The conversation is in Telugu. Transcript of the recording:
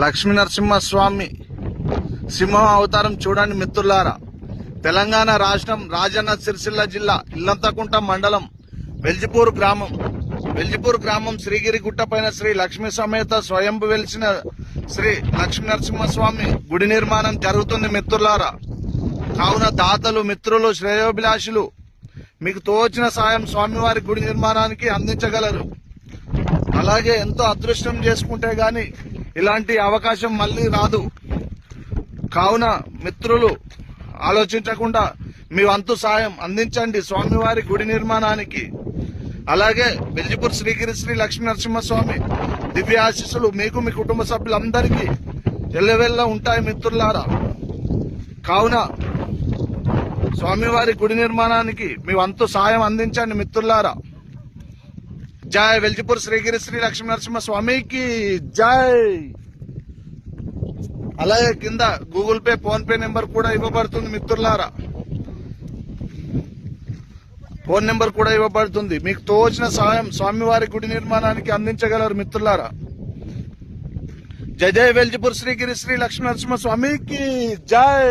లక్ష్మీ నరసింహస్వామి సింహం అవతారం చూడండి మిత్రులారా. తెలంగాణ రాష్ట్రం రాజన్న సిరిసిల్ల జిల్లా ఇల్లంతకుంట మండలం వెల్జిపూర్ గ్రామం. వెల్జిపూర్ గ్రామం శ్రీగిరి గుట్టపైన శ్రీ లక్ష్మీ సమేత స్వయంభు వెలిసిన శ్రీ లక్ష్మీ నరసింహస్వామి గుడి నిర్మాణం జరుగుతుంది మిత్రులారా. కావున దాతలు మిత్రులు శ్రేయోభిలాషులు మీకు తోచిన సాయం స్వామివారి గుడి నిర్మాణానికి అందించగలరు. అలాగే ఎంతో అదృష్టం చేసుకుంటే గాని ఇలాంటి అవకాశం మళ్ళీ రాదు. కావున మిత్రులు ఆలోచించకుండా మీ వంతు సాయం అందించండి స్వామివారి గుడి నిర్మాణానికి. అలాగే బెల్జిపూర్ శ్రీగిరి శ్రీ లక్ష్మీ నరసింహస్వామి దివ్య ఆశీస్సులు మీకు మీ కుటుంబ సభ్యులందరికీ ఎల్లవెల్ల ఉంటాయి మిత్రులారా. కావున స్వామివారి గుడి నిర్మాణానికి మీ వంతు సాయం అందించండి మిత్రులారా. జై వెల్జిపూర్ శ్రీగిరి శ్రీ లక్ష్మీ నరసింహ స్వామికి జై. అలాగే కింద Google Pay PhonePe number కూడా ఇవ్వబడుతుంది మిత్రులారా. ఫోన్ నెంబర్ కూడా ఇవ్వబడుతుంది. మీకు తోచిన సహాయం స్వామివారి గుడి నిర్మాణానికి అందించగలరు మిత్రులారా. జై జై వెల్జిపూర్ శ్రీగిరి శ్రీ లక్ష్మీ నరసింహ స్వామికి జై.